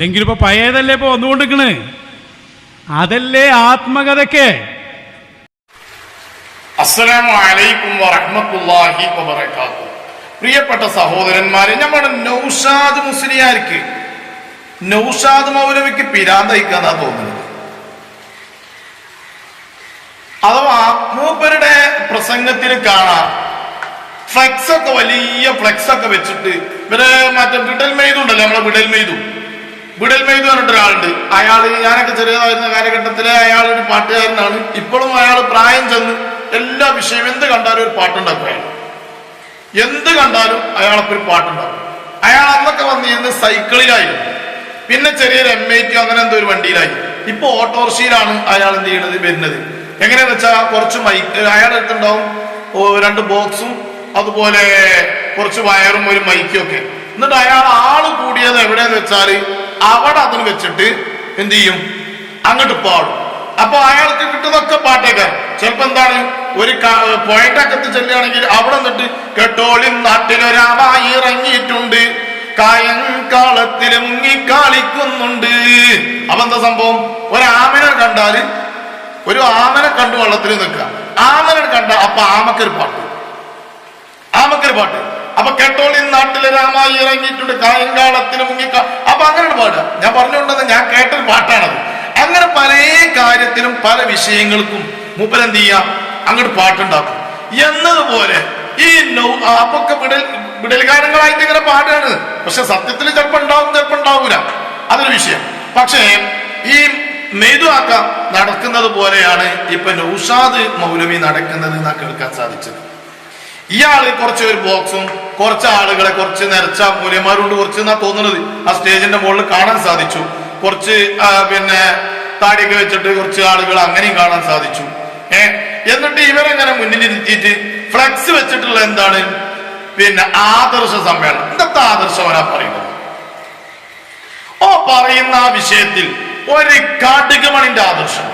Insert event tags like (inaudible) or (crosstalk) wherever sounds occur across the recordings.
അല്ലെങ്കിൽ ഇപ്പൊ പഴയതല്ലേ ഇപ്പൊ വന്നുകൊണ്ടിരിക്കണ്? അതല്ലേ ആത്മകഥക്ക് അസ്സലാമു അലൈക്കും വറഹ്മത്തുള്ളാഹി വബറകാതുഹു. പ്രിയപ്പെട്ട സഹോദരന്മാരെ നമ്മുടെ നൗഷാദ് മുസ്ലിയാർക്ക് നൗഷാദ് മൗലവിക്ക് പിരാന്തയിക്കാന്നാ തോന്നുന്നത്. അഥവാ മൂപ്പരുടെ പ്രസംഗത്തിൽ കാണാം ഫ്ലെക്സ് ഒക്കെ വലിയ ഫ്ലെക്സ് ഒക്കെ വെച്ചിട്ട് ഇവരെ മറ്റേ വിടൽ മെയ്തുണ്ടല്ലോ നമ്മളെ വിടൽ മെയ്തു വിടൽ മെയ്തു പറഞ്ഞിട്ട് ഒരാളുണ്ട്. അയാൾ ഞാനൊക്കെ ചെറിയതായിരുന്ന കാലഘട്ടത്തിലെ അയാൾ ഒരു പാട്ടുകാരനാണ്. ഇപ്പോഴും അയാൾ പ്രായം ചെന്ന് എല്ലാ വിഷയവും എന്ത് കണ്ടാലും ഒരു പാട്ടുണ്ടാക്കും എന്ത് കണ്ടാലും അയാളൊക്കെ ഒരു പാട്ടുണ്ടാക്കും. അയാൾ അന്നൊക്കെ വന്നിരുന്ന് സൈക്കിളിലായിരുന്നു. പിന്നെ ചെറിയൊരു എം ഐ ടി അങ്ങനെ എന്തോ ഒരു വണ്ടിയിലായി. ഇപ്പൊ ഓട്ടോറിക്ഷയിലാണ് അയാൾ എന്ത് ചെയ്യണത്? വരുന്നത്. എങ്ങനെയാന്ന് വെച്ചാൽ കുറച്ച് മൈക്ക് അയാളുടെ അടുത്തുണ്ടാവും. രണ്ട് ബോക്സും അതുപോലെ കുറച്ച് വയറും ഒരു മൈക്കും ഒക്കെ. എന്നിട്ട് അയാൾ ആൾ കൂടിയത് എവിടെയെന്ന് വെച്ചാൽ അവിടെ അതിന് വെച്ചിട്ട് എന്ത് ചെയ്യും? അങ്ങോട്ട് പാടും. അപ്പൊ അയാൾക്ക് കിട്ടുന്നൊക്കെ പാട്ടേക്കാർ ചിലപ്പോ എന്താണ്? ഒരു പോയിന്റ് അകത്ത് ചെല്ലുകയാണെങ്കിൽ അവിടെ നിന്നിട്ട് കെട്ടോളിൻ നാട്ടിലൊരാമായി ഇറങ്ങിയിട്ടുണ്ട്. കായങ്കാളത്തിൽ മുങ്ങിക്കാളിക്കുന്നുണ്ട് അപ്പൊ എന്താ സംഭവം? ഒരാമനെ കണ്ടാൽ ഒരു ആമനെ കണ്ടു വള്ളത്തിൽ നിൽക്കുക. ആമനെ കണ്ട അപ്പൊ ആമക്കൊരു പാട്ട്. ആമക്കൊരു പാട്ട്. അപ്പൊ കേട്ടോളി നാട്ടിലെ രാമായി ഇറങ്ങിയിട്ടുണ്ട് കായങ്കാളത്തിന് മുങ്ങി അപ്പൊ അങ്ങനെ പാടുക ഞാൻ പറഞ്ഞുകൊണ്ടെന്ന് ഞാൻ കേട്ടൊരു പാട്ടാണത്. അങ്ങനെ പല കാര്യത്തിലും പല വിഷയങ്ങൾക്കും മൂപ്പരെന്ത് ചെയ്യാം? അങ്ങോട്ട് പാട്ടുണ്ടാക്കും. എന്നതുപോലെ ഈ നൗ അപ്പൊക്കെ വിടൽ വിടൽ ഗാനങ്ങളായിട്ട് ഇങ്ങനെ പാടാണ്. പക്ഷെ സത്യത്തിൽ ചിലപ്പോ ഉണ്ടാവും ചിലപ്പോ ഉണ്ടാവൂല. അതൊരു വിഷയം. പക്ഷേ ഈ മെയ്തുവാക്ക നടക്കുന്നത് പോലെയാണ് ഇപ്പൊ നൗഷാദ് മൗലവി നടക്കുന്നത് എന്നാ കേൾക്കാൻ സാധിച്ചത്. ഇയാൾ കുറച്ച് ഒരു ബോക്സും കുറച്ച് ആളുകളെ കുറച്ച് നിരച്ച മൂല്യന്മാരുണ്ട് കുറച്ച് എന്നാ തോന്നുന്നത്. ആ സ്റ്റേജിന്റെ മുകളിൽ കാണാൻ സാധിച്ചു. കുറച്ച് പിന്നെ താടിയൊക്കെ വെച്ചിട്ട് കുറച്ച് ആളുകൾ അങ്ങനെയും കാണാൻ സാധിച്ചു. ഏ എന്നിട്ട് ഇവരെങ്ങനെ മുന്നിലിരുത്തിയിട്ട് ഫ്ലക്സ് വെച്ചിട്ടുള്ള എന്താണ്? പിന്നെ ആദർശ സമ്മേളനം. ഇന്നത്തെ ആദർശമനാ പറയുന്നത്? ഓ പറയുന്ന ആ വിഷയത്തിൽ ഒരു കാട്ടുകമണിന്റെ ആദർശം.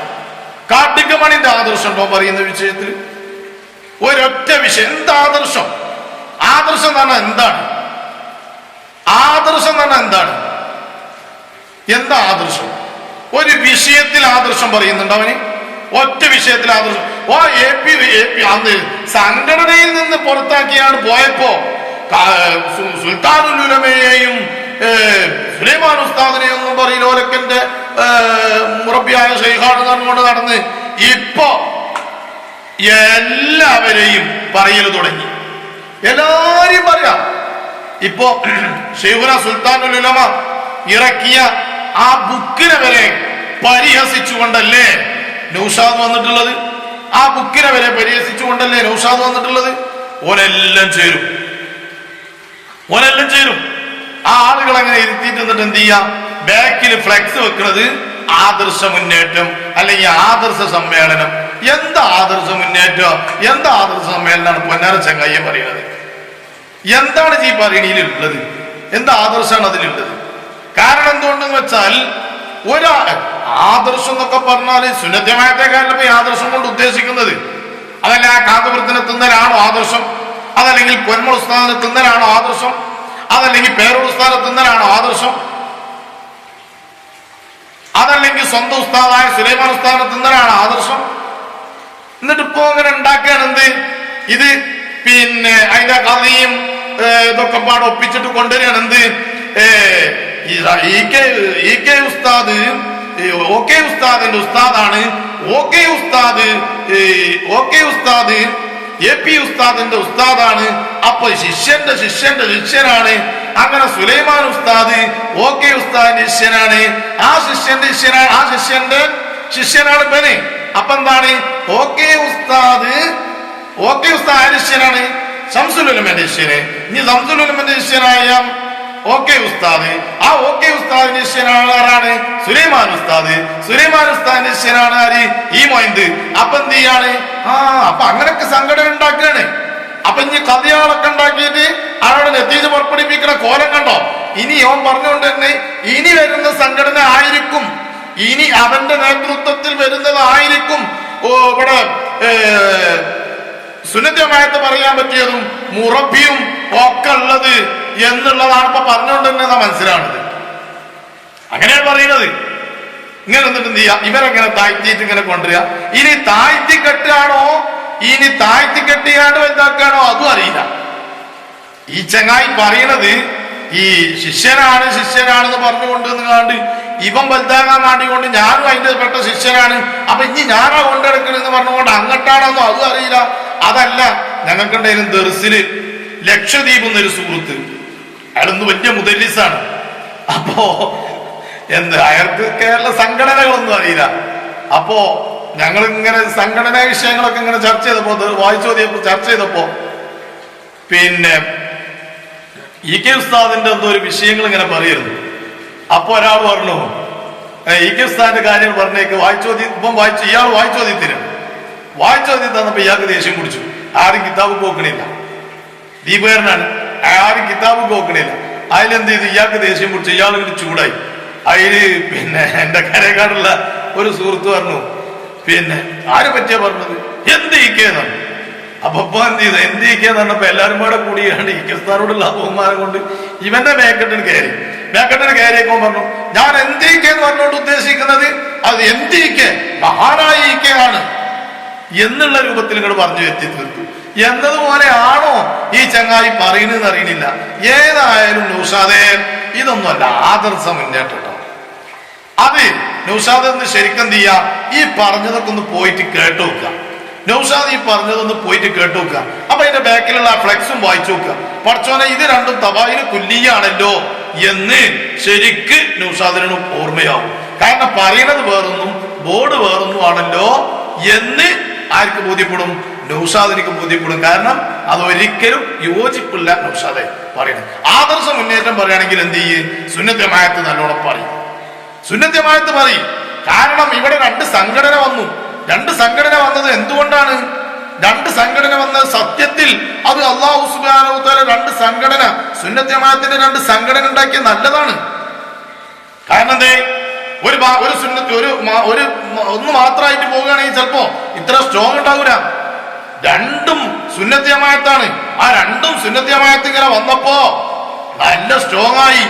കാട്ടുകമണിന്റെ ആദർശം ഉണ്ടോ പറയുന്ന വിഷയത്തിൽ? ഒരൊറ്റ വിഷയം. എന്ത് ആദർശം? ആദർശം എന്ന് പറഞ്ഞാൽ എന്താണ്? ആദർശം എന്ന് പറഞ്ഞാൽ എന്താണ്? എന്താ ആദർശം? ഒരു വിഷയത്തിൽ ആദർശം പറയുന്നുണ്ട് അവന്. ഒറ്റ വിഷയത്തിൽ ആദർശം. ഓ എ പി എ പി അന്ന് സംഘടനയിൽ നിന്ന് പുറത്താക്കിയാണ് പോയപ്പോ സുൽത്താനുലുലമയെയും സുലൈമാൻ ഉസ്താദിനെ ഒന്നും പറയില്ല. ഓലക്കന്റെ മുറബിയായ ഷെയ്ഖാണ് നടന്നുകൊണ്ട് നടന്ന്. ഇപ്പൊ എല്ലാവരെയും പറയൽ തുടങ്ങി. എല്ലാരും പറയാം. ഇപ്പോ (clears throat) ഷെയ്ഖുന സുൽത്താനുൽ ഉലമ ഇറക്കിയ ആ ബുക്കിനെ വരെ പരിഹസിച്ചുകൊണ്ടല്ലേ നൗഷാദ് വന്നിട്ടുള്ളത്? ആ ബുക്കിനെ വരെ പരിഹസിച്ചുകൊണ്ടല്ലേ നൗഷാദ് വന്നിട്ടുള്ളത്? ഓനെല്ലാം ചേരും. ഓനെല്ലാം ചേരും. ആ ആളുകൾ അങ്ങനെ ഇരുത്തിയിട്ട് എന്നിട്ട് എന്ത് ചെയ്യാം? ബാക്കിൽ ഫ്ലെക്സ് വെക്കുന്നത് ആദർശ മുന്നേറ്റം അല്ലെങ്കിൽ ആദർശ സമ്മേളനം. എന്താ ആദർശ മുന്നേറ്റം? എന്താ ആദർശ സമ്മേളനമാണ് പൊന്നാര ചങ്ങായിയെ പറയുന്നത്? എന്താണ് ഈ പറയണിയിലുള്ളത് എന്ത് ആദർശമാണ് അതിലുള്ളത്? കാരണം എന്തുകൊണ്ടെന്ന് വെച്ചാൽ ഒരാ ആദർശം എന്നൊക്കെ പറഞ്ഞാൽ സുന്നത്യമായത്തെക്കാരിലും ഈ ആദർശം കൊണ്ട് ഉദ്ദേശിക്കുന്നത്. അതല്ല ആ തിന്നലാണോ ആദർശം? അതല്ലെങ്കിൽ പൊന്മൾ തിന്നലാണോ ആദർശം? അതല്ലെങ്കിൽ ഉസ്താദിനെ തിന്നലാണോ ആദർശം? അതല്ലെങ്കിൽ സ്വന്തം ഉസ്താദായ സുലൈമാൻ ഉസ്താദിനെ തിന്നലാണ് ആദർശം? എന്നിട്ട് ഇപ്പൊ അങ്ങനെ എന്ത്? ഇത് പിന്നെ അതിന്റെ കഥയും ഇതൊക്കെ പാടെ ഒപ്പിച്ചിട്ട് കൊണ്ടുവരികയാണ് എന്ത്? ഈ കെ ഉസ്താദ് ഓ ഉസ്താദിന്റെ ഉസ്താദാണ്. ഓ കെ ഉസ്താദ് ഓക്കെ ഉസ്താദ് എ പി ഉസ്താദിന്റെ ഉസ്താദാണ്. അപ്പൊ ശിഷ്യന്റെ ശിഷ്യന്റെ ശിഷ്യനാണ്. അങ്ങനെ സുലൈമാൻ ഉസ്താദ് ഓ കെ ഉസ്താദിന്റെ ശിഷ്യനാണ്. ആ ശിഷ്യന്റെ ശിഷ്യനാണ് ആ ശിഷ്യന്റെ ശിഷ്യനാണ് ബനെ അപ്പൊ എന്താണ്? ഓക്കെ ഉസ്താദ് ഓക്കെ ഉസ്താദ് ആരുടെ ശിഷ്യനാണ് ശംസുലുലമന്റെ ശിഷ്യന് ഇനി ശംസുലുലമന്റെ ശിഷ്യനായ ഓക്കെ ഉസ്താദ്. ആ ഓക്കെ ഉസ്താദിന്റെ ശിഷ്യനാണ് ആരാണ്? സുലൈമാൻ ഉസ്താദ്. സുലൈമാൻ ഉസ്താദിന്റെ ശിഷ്യനാണ് ആര്? ഈ മൊയന്ത്. അപ്പൊ എന്ത് ചെയ്യാണ്? ആ അപ്പൊ അങ്ങനൊക്കെ സംഘടന ഉണ്ടാക്കുകയാണ്. അപ്പൊ ഇനി കഥയാളൊക്കെ ഉണ്ടാക്കിയിട്ട് ആരോട് നെത്തീജ് പുറപ്പെടുപ്പിക്കുന്ന കോലം കണ്ടോ? ഇനി ഓൻ പറഞ്ഞുകൊണ്ട് തന്നെ ഇനി വരുന്ന സംഘടന ആയിരിക്കും. ഇനി അവന്റെ നേതൃത്വത്തിൽ വരുന്നതായിരിക്കും ഓ ഇവിടെ ഏ, പറയാൻ പറ്റിയതും മുറബിയും ഒക്കെ ഉള്ളത് എന്നുള്ളതാണ് ഇപ്പൊ പറഞ്ഞുകൊണ്ട് തന്നെ നാം മനസ്സിലാവുന്നത്. പറയുന്നത്. ഇങ്ങനെ എന്നിട്ട് എന്ത് ചെയ്യുക ഇവരെങ്ങനെ താഴ്ത്തിയിട്ട് ഇങ്ങനെ കൊണ്ടുവരിക? ഇനി താഴ്ത്തി കെട്ടുകയാണോ? ഇനി താഴ്ത്തി കെട്ടിയാണ്ട് വലുതാക്കുകയാണോ? അതും അറിയില്ല. ഈ ചങ്ങായി പറയണത് ഈ ശിഷ്യനാണ് ശിഷ്യനാണെന്ന് പറഞ്ഞുകൊണ്ട് നിങ്ങാണ്ട് ഇവൻ വലുതാകാൻ വേണ്ടിക്കൊണ്ട് ഞാനും അതിന്റെ പെട്ട ശിഷ്യനാണ്. അപ്പൊ ഇനി ഞാനാ കൊണ്ടെടുക്കണെന്ന് പറഞ്ഞുകൊണ്ട് അങ്ങട്ടാണെന്നോ? അതും അറിയില്ല. അതല്ല ഞങ്ങൾക്കുണ്ടായാലും ദർസിൽ ലക്ഷദ്വീപ് എന്നൊരു സുഹൃത്ത്. അയാളൊന്ന് വലിയ മുതലിസാണ് അപ്പോ എന്ത് അയാൾക്ക് കേരള സംഘടനകളൊന്നും അറിയില്ല. അപ്പോ ഞങ്ങൾ ഇങ്ങനെ സംഘടനാ വിഷയങ്ങളൊക്കെ ഇങ്ങനെ ചർച്ച ചെയ്തപ്പോ വായിച്ചു നോക്കിയപ്പോ ചർച്ച ചെയ്തപ്പോ പിന്നെ ഇ കെ ഉസ്താദിന്റെ എന്തോ ഒരു വിഷയങ്ങൾ ഇങ്ങനെ പറയുന്നു അപ്പൊ ഒരാൾ പറഞ്ഞു ഈഗിസ്ഥാന്റെ ഇ കെ ഉസ്താദിന്റെ കാര്യങ്ങൾ പറഞ്ഞേക്ക് വായിച്ചോതി ഇപ്പം വായിച്ചു ഇയാൾ വായിച്ചോദി തരും. വായിച്ചോദി തന്നപ്പോ ഇയാൾക്ക് ദേഷ്യം കുടിച്ചു ആരും കിതാബ് പോക്കണില്ല. ദീപകരനാണ്. ആരും കിതാബ് പോക്കണില്ല. അതിലെന്ത് ചെയ്തു? ഇയാൾക്ക് ദേഷ്യം പിടിച്ചു. ഇയാൾ ചൂടായി. അതിൽ പിന്നെ എന്റെ കരകാടുള്ള ഒരു സുഹൃത്ത് പറഞ്ഞു പിന്നെ ആരെ പറ്റിയാ പറഞ്ഞത്? എന്ത് ഇക്കേന്ന് അപ്പൊ എന്ത് ചെയ്തു? എന്ത് ഇക്കേന്ന് പറഞ്ഞപ്പോ എല്ലാരും കൂടെ കൂടിയാണ് ഇക്കസ്ഥാനോടുള്ള അപ്പന്മാരെ കൊണ്ട് ഇവന്റെ മേക്കെട്ടിന് കയറി. മേക്കെട്ടിന് കയറിയേക്കും പറഞ്ഞു ഞാൻ എന്തിക്കേന്ന് പറഞ്ഞുകൊണ്ട് ഉദ്ദേശിക്കുന്നത് അത് എന്തിക്കെ മഹാനായിക്കയാണ് എന്നുള്ള രൂപത്തിൽ ഇങ്ങോട്ട് പറഞ്ഞു എത്തി തീർത്തു. എന്നതുപോലെ ആണോ ഈ ചങ്ങായി പറയുന്നതെന്ന് അറിയണില്ല. ഏതായാലും നൗഷാദേ ഇതൊന്നുമല്ല ആദർശ മുന്നേറ്റം. അത് നൗഷാദ് ഒന്ന് ശരിക്കും എന്ത് ചെയ്യാ? ഈ പറഞ്ഞതൊക്കെ ഒന്ന് പോയിട്ട് കേട്ടു നോക്കുക. നൗഷാദ് ഈ പറഞ്ഞതൊന്ന് പോയിട്ട് കേട്ടു നോക്കുക. അപ്പൊ അതിന്റെ ബാക്കിലുള്ള ഫ്ലെക്സും വായിച്ചു നോക്കുക. പഠിച്ചോനെ ഇത് രണ്ടും തബായിന് കുല്ലിയാണല്ലോ. എന്ന് ശരിക്ക് നൗഷാദിന് ഓർമ്മയാവും. കാരണം പറയണത് വേറൊന്നും ബോർഡ് വേറൊന്നും ആണല്ലോ എന്ന് ആർക്ക് ബോധ്യപ്പെടും? നൗഷാദിനിക്ക് ബോധ്യപ്പെടും. കാരണം അത് ഒരിക്കലും യോജിപ്പില്ല നൗഷാദെ പറയണം ആദർശ മുന്നേറ്റം പറയുകയാണെങ്കിൽ എന്ത് ചെയ്യും? സുന്നത്തമായത്ത് നല്ലോണം പറയും. സുന്നത്യമായത്ത് പറയും. കാരണം ഇവിടെ രണ്ട് സംഘടന വന്നു. രണ്ട് സംഘടന വന്നത് എന്തുകൊണ്ടാണ്? രണ്ട് സംഘടന വന്നത് സത്യത്തിൽ അത് അള്ളാഹു സുബാനോത്തര രണ്ട് സംഘടന സുന്നത്യമായത്തിന്റെ രണ്ട് സംഘടന ഉണ്ടാക്കിയ നല്ലതാണ്. കാരണം എന്തേ? ഒരു ഒരു സുന്നത്ത് ഒരു ഒരു ഒന്ന് മാത്രമായിട്ട് പോവുകയാണെങ്കിൽ ചിലപ്പോ ഇത്ര സ്ട്രോങ് ഉണ്ടാവൂല. രണ്ടും സുന്നത്ത് ജമാഅത്താണ് ആ രണ്ടും സുന്നത്ത് ജമാഅത്ത് ഇങ്ങനെ വന്നപ്പോ നല്ല സ്ട്രോങ് ആയി.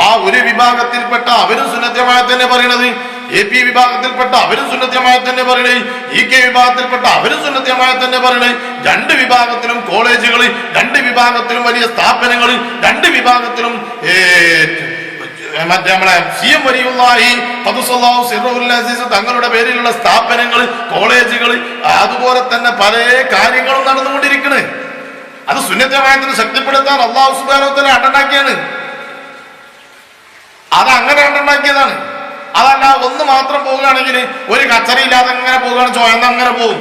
ആ ഒരു വിഭാഗത്തിൽപ്പെട്ട അവരും സുന്നത്യമായ തന്നെ പറയണത് എ പി വിഭാഗത്തിൽപ്പെട്ട അവരും സുന്നത്യമായ തന്നെ പറയണേ. ഇ കെ വിഭാഗത്തിൽപ്പെട്ട അവരും സുന്നത്യമായ തന്നെ പറയണേ. രണ്ട് വിഭാഗത്തിലും കോളേജുകൾ രണ്ട് വിഭാഗത്തിലും വലിയ സ്ഥാപനങ്ങൾ രണ്ട് വിഭാഗത്തിലും മറ്റേ നമ്മളെ സി എം വലിയുള്ളാഹി പതുസല്ലാഹു അസീസ് തങ്ങളുടെ പേരിലുള്ള സ്ഥാപനങ്ങൾ കോളേജുകൾ അതുപോലെ തന്നെ പല കാര്യങ്ങളും നടന്നുകൊണ്ടിരിക്കണേ. അത് സുന്നത്തമായത്തിന് ശക്തിപ്പെടുത്താൻ അള്ളാഹു സുബാനോത്തല അണ്ടുണ്ടാക്കിയാണ് അത് അങ്ങനെ കണ്ടുണ്ടാക്കിയതാണ് അതല്ല ഒന്ന് മാത്രം പോവുകയാണെങ്കിൽ ഒരു കച്ചറയില്ലാതെ അങ്ങനെ പോവുകയാണ് ചോയന്ന് അങ്ങനെ പോകും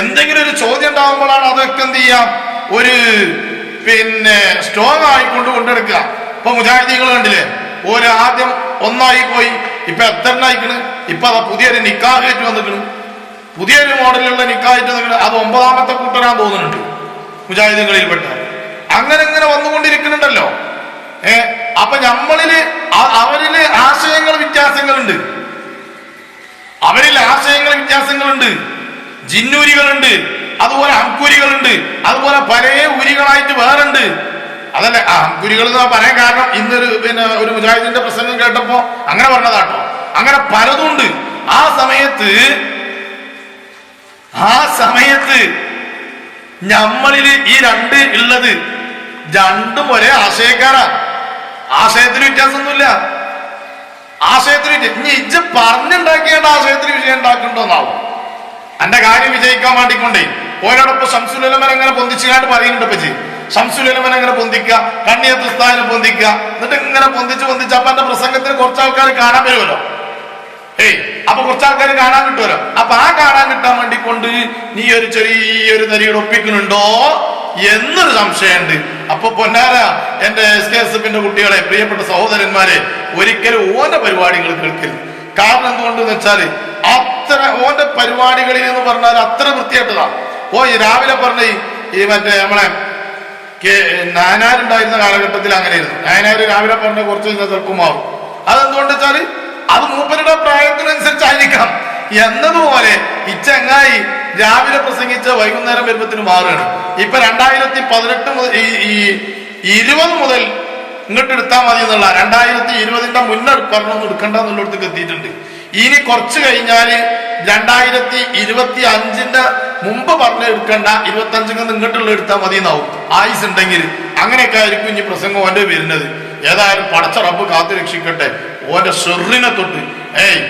എന്തെങ്കിലും ഒരു ചോദ്യം ഉണ്ടാകുമ്പോഴാണ് അതൊക്കെ എന്ത് ചെയ്യാം ഒരു പിന്നെ സ്ട്രോങ് ആയിക്കൊണ്ട് കൊണ്ടെടുക്കുക. ഇപ്പൊ മുജാഹിദികൾ കണ്ടില്ലേ? ഒരു ആദ്യം ഒന്നായി പോയി ഇപ്പൊ എത്ര ആയിക്കണ് ഇപ്പൊ അതാ പുതിയൊരു നിക്കാഹായിട്ട് വന്നിക്കണ്. പുതിയൊരു മോഡലുള്ള നിക്കാഹേറ്റ് വന്നിക്കണ്. അത് ഒമ്പതാമത്തെ കൂട്ടരാൻ തോന്നുന്നുണ്ട് മുജാഹിദികളിൽപ്പെട്ട അങ്ങനെ ഇങ്ങനെ വന്നുകൊണ്ടിരിക്കുന്നുണ്ടല്ലോ. ഏ അപ്പൊ നമ്മളിൽ അവരിൽ ആശയങ്ങൾ വ്യത്യാസങ്ങളുണ്ട്. അവരിൽ ആശയങ്ങൾ വ്യത്യാസങ്ങളുണ്ട്. ജിന്നൂരികളുണ്ട് അതുപോലെ അങ്കുരികളുണ്ട് അതുപോലെ പല ഉരികളായിട്ട് വേറുണ്ട്. അതല്ല? അങ്കുരികൾ എന്ന് പറയാൻ കാരണം ഇന്നൊരു പിന്നെ ഒരു മുജാഹിദിന്റെ പ്രസംഗം കേട്ടപ്പോ അങ്ങനെ പറഞ്ഞതാട്ടോ. അങ്ങനെ പലതുണ്ട് ആ സമയത്ത് ആ സമയത്ത് നമ്മളിൽ ഈ രണ്ട് ഉള്ളത് രണ്ടും ഒരേ ആശയക്കാരാ. ആശയത്തിന് വ്യത്യാസമൊന്നുമില്ല. ആശയത്തിന് ഇനി ഇജ്ജ് പറഞ്ഞുണ്ടാക്കിയേണ്ട ആശയത്തിന് വിജയം ഉണ്ടാക്കണ്ടോന്നാവും. എന്റെ കാര്യം വിജയിക്കാൻ വേണ്ടിക്കൊണ്ടേ ഓരോടൊപ്പം ശംസുലമൻ അങ്ങനെ പൊന്തിച്ചുകാണ്ട് പറയുന്നുണ്ട് പറ്റി ശംസുലമൻ അങ്ങനെ പൊന്തിക്കുക കണ്ണിയ ഉസ്താദിനെ പൊന്തിക്കുക എന്നിട്ട് ഇങ്ങനെ പൊന്തിച്ച് പൊന്തിച്ച് അപ്പൊ എന്റെ പ്രസംഗത്തിന് കുറച്ച് ആൾക്കാർ കാണാൻ വരുമല്ലോ. ഏയ് അപ്പൊ കുറച്ച് ആൾക്കാർ കാണാൻ കിട്ടുമല്ലോ. അപ്പൊ ആ കൊണ്ട് നീ ഒരു ചെറിയൊരു നരിയുടെ ഒപ്പിക്കുന്നുണ്ടോ എന്നൊരു സംശയമുണ്ട്. അപ്പൊ പൊന്നാര എന്റെ എസ് കെ എസ് എഫിന്റെ കുട്ടികളെ പ്രിയപ്പെട്ട സഹോദരന്മാരെ ഒരിക്കലും ഓന്റെ പരിപാടികൾ കേൾക്കരുത്. കാരണം എന്തുകൊണ്ടെന്ന് വെച്ചാൽ അത്ര ഓന്റെ പരിപാടികളിൽ എന്ന് പറഞ്ഞാൽ അത്ര വൃത്തിയായിട്ടതാണ് ഓ രാവിലെ പറഞ്ഞ ഈ- മറ്റേ നമ്മളെ നായനാരുണ്ടായിരുന്ന കാലഘട്ടത്തിൽ അങ്ങനെയായിരുന്നു. നായനാര് രാവിലെ പറഞ്ഞ കുറച്ച് മാറും അതെന്തുകൊണ്ട് വെച്ചാൽ അത് മൂപ്പരുടെ പ്രായത്തിനനുസരിച്ചായിരിക്കാം എന്നതുപോലെ ഈ ചങ്ങായി രാവിലെ പ്രസംഗിച്ച വൈകുന്നേരം വരുമ്പത്തിന് മാറുകയാണ്. ഇപ്പൊ രണ്ടായിരത്തി പതിനെട്ട് മുതൽ ഈ ഇരുപത് മുതൽ ഇങ്ങോട്ട് എടുത്താൽ മതി എന്നുള്ള രണ്ടായിരത്തി ഇരുപതിന്റെ മുന്നേ പറഞ്ഞൊന്നും എടുക്കണ്ട എന്നുള്ളിടത്തേക്ക് എത്തിയിട്ടുണ്ട്. ഇനി കുറച്ച് കഴിഞ്ഞാൽ രണ്ടായിരത്തി ഇരുപത്തി അഞ്ചിന്റെ മുമ്പ് പറഞ്ഞ എടുക്കണ്ട ഇരുപത്തി അഞ്ചിന് ഇങ്ങോട്ടുള്ള എടുത്താൽ മതി എന്നാവും ആയുസ് ഉണ്ടെങ്കിൽ അങ്ങനെയൊക്കെ ആയിരിക്കും ഇനി പ്രസംഗം ഓന്റെ വരുന്നത്. ഏതായാലും പടച്ച റബ്ബ് കാത്തു രക്ഷിക്കട്ടെ ഓന്റെ ഷെറിനെ തൊട്ട്. ഏയ്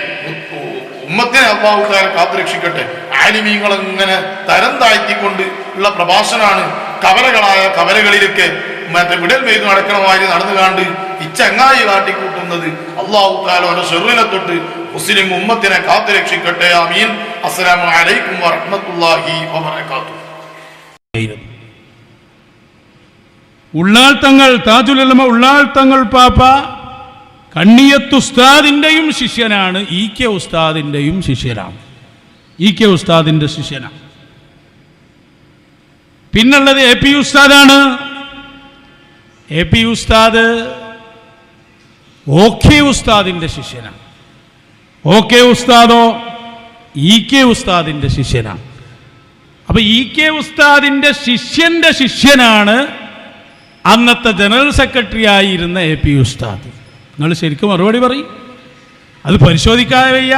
ഉമ്മത്തിനെ അള്ളാഹുക്കാരെ കാത്തുരക്ഷിക്കട്ടെ. ആലിമീങ്ങൾ എങ്ങനെ തരം താഴ്ത്തിക്കൊണ്ട് ഉള്ള പ്രഭാഷണമാണ് കവലകളായ കവലകളിലൊക്കെ മറ്റേ വിടൽ മെയ്ത് നടക്കണമായി നടന്നു കാണ്ട് ഇച്ചങ്ങായി ചങ്ങായി കാട്ടിക്കൂട്ടുന്നത് അള്ളാഹു താലോന്റെ ഷെറിനെ തൊട്ട് മുസ്ലിം ഉമ്മത്തിനെ കാത്തുരക്ഷിക്കട്ടെ. അമീൻ അസ്സലാമു അലൈക്കും വറഹ്മത്തുള്ളാഹി വബറകാതുഹു. ഉള്ളാൾ തങ്ങൾ താജുലമ ഉള്ളാൾ തങ്ങൾ പാപ്പ. കണ്ണിയത്ത് ഉസ്താദിന്റെയും ശിഷ്യനാണ്. ഇ കെ ഉസ്താദിന്റെയും ശിഷ്യനാണ് ഇ കെ ഉസ്താദിന്റെ ശിഷ്യനാണ് പിന്നുള്ളത് എ പി ഉസ്താദാണ്. എ പി ഉസ്താദ് ഓ കെ ഉസ്താദിന്റെ ശിഷ്യനാണ് ഓ കെ ഉസ്താദോ ഇ കെ ഉസ്താദിന്റെ ശിഷ്യനാണ് അപ്പൊ ഇ കെ ഉസ്താദിന്റെ ശിഷ്യന്റെ ശിഷ്യനാണ് അന്നത്തെ ജനറൽ സെക്രട്ടറി ആയിരുന്ന എ പി ഉസ്താദ്. നിങ്ങൾ ശരിക്കും മറുപടി പറയും. അത് പരിശോധിക്കാതെ വയ്യ.